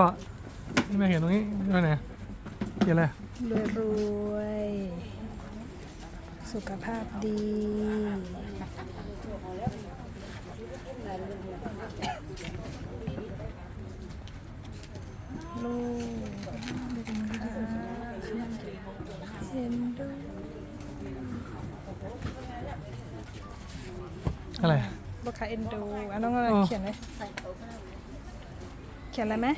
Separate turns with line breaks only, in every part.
ก็ที่ไม่เห็นตรงนี้ด้วยไหนเขียนอะไร
รวยรวย สุขภาพดี ลูกเซ็นดู
อะไร
ลูกค้าเอ็นดูอะน้องอะไร
อ๋อ
เขียนเลยเขียนอะไรไหม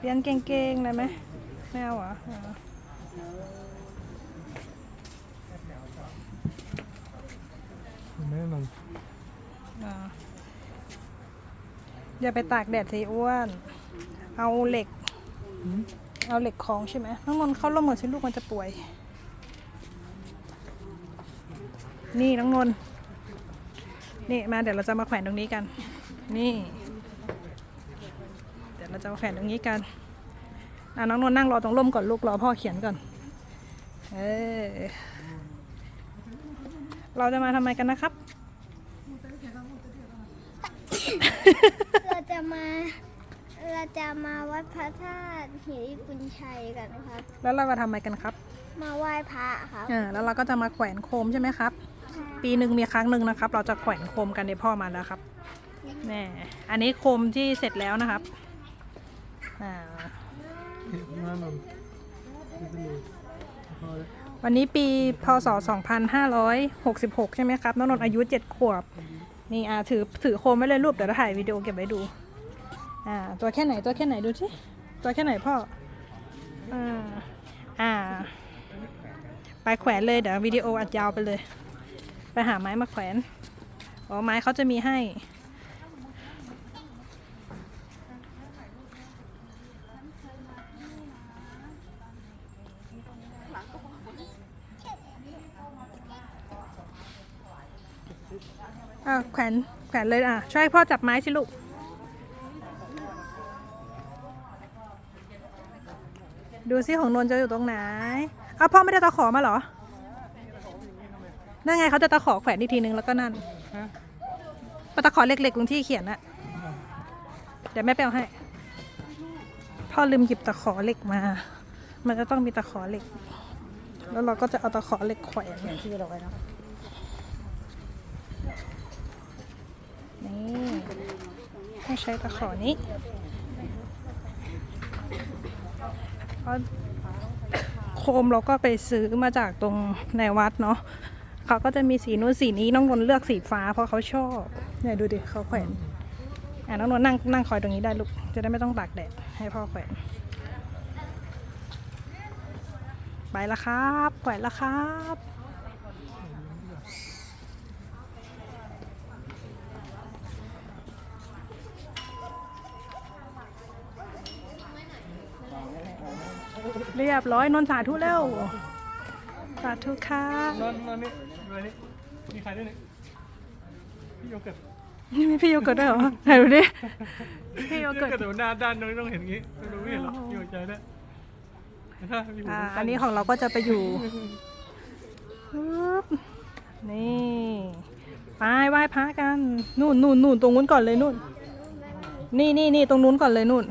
เรียนเก่งๆเลยไหมไม่เอาเหรออ๋อ
ไม่ได้นม
อ่าอย่าไปตากแดดสิอ้วน เอาเหล็ก
อืม
เอาเหล็กคล้องใช่ไหมน้องนนท์เข้าร่มมือสิลูกมันจะป่วย นี่น้องนนท์นี่มาเดี๋ยวเราจะมาแขวนตรงนี้กัน นี่เดี๋ ยวเราจะมาแขวนตรงนี้กันอะน้องนนท์นั่งรอตรงร่มก่อนลูกรอพ่อเขียนก่อน เออ เราจะมาทำไมกันนะครับ
เราจะมา เราจะมาวัดพระธาตุหิริปุญชัยกันนะครับ
แล้วเรามาทำอะไรกันครับ
มาไหว้พระครับ
อ่าแล้วเราก็จะมาแขวนโคมใช่ไหมครับ ปีหนึ่งมีครั้งหนึ่งนะครับ เราจะแขวนโคมกันในพ่อมาแล้วครับแน่อันนี้โคมที่เสร็จแล้วนะครับ วันนี้ปีพศ 2566 ใช่ไหมครับน้องนนท์อายุ 7 ขวบ นี่อ่าถือถือโคมไว้เลยรูปเดี๋ยวเราถ่ายวิดีโอเก็บไว้ดู อ่า ตัวแค่ไหนตัวแค่ไหนดูสิตัวแค่ไหนพ่อ อ่า อ่า ไปแขวนเลยเดี๋ยววิดีโออัดยาวไปเลย ไปหาไม้มาแขวน อ๋อไม้เขาจะมีให้ อ่าแขวนแขวนเลยอะ ช่วยพ่อจับไม้สิลูก ดูซิของนนท์จะอยู่ตรงไหนอ้าวพ่อไม่ได้ตะขอมาเหรอ นั่นไงเขาจะตะขอแขวนอีกทีนึงแล้วก็นั่น
ฮะ
ปะตะขอเล็กๆตรงที่เขียนอะเดี๋ยวแม่ไปเอาให้ พ่อลืมหยิบตะขอเหล็กมา มันจะต้องมีตะขอเหล็ก แล้วเราก็จะเอาตะขอเหล็กแขวนอย่างที่เราไว้นะนี่ ต้องใช้ตะขอนี้เพราะโคมเราก็ไปซื้อมาจากตรงในวัดเนาะเขาก็จะมีสีนู้นสีนี้น้องนนเลือกสีฟ้าเพราะเขาชอบเนี่ยดูดิเขาแขวนอะน้องนนนั่งนั่งคอยตรงนี้ได้ลูกจะได้ไม่ต้องตากแดดให้พ่อแขวนไปละครับแขวนละครับ เรียบร้อยนนท์สาธุเร็วสาธุค่ะ
นอนนอนนี่นอนนี่มีใครด้วยนี่พี่โยเกิร์ต
นี่มีพี่โยเกิร์ตด้วยเหรอไหนดูดิพี่โยเกิร์ต
แต่ว่าหน้าด้านน้องต้องเห็นอย่างงี้ไม่รู้ไม่เห็นหรอกพี่หัวใจด้วยถ้ามีหู
อ่า
สั้
อันนี้ของเราก็จะไปอยู่ปึ๊บนี่ไปไหว้พระกันนู่นนู่นนู่นตรงนู้นก่อนเลยนู่น นี่นี่นี่ตรงนู้นก่อนเลยนู่น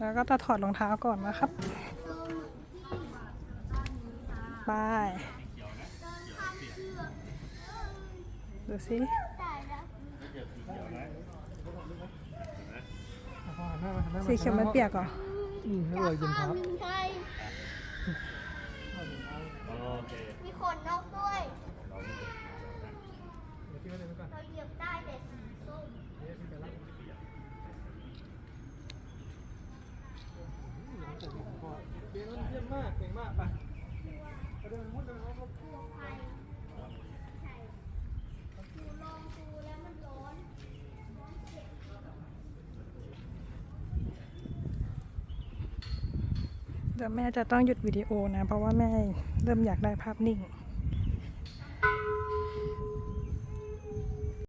แล้วก็จะถอดรองเท้าก่อนนะครับไปดูสิ
เอาหันหน้ามาหันหน้ามา
สีเขียวมันเปียกเหรอ
อืมให้รอยยืนเท้า
ใช่มีขนนกด้วย เราเหยียบได้แต่สีส้ม
เยี่ย มากเก่งมากไป
ไปเดินมุดเดินมุดร่ใส่ครูลองครูแล้วมันร้น
เดี๋ยวแม่จะต้องหยุดวิดีโอนะ เพราะว่าแม่เริ่มอยากได้ภาพนิ่ง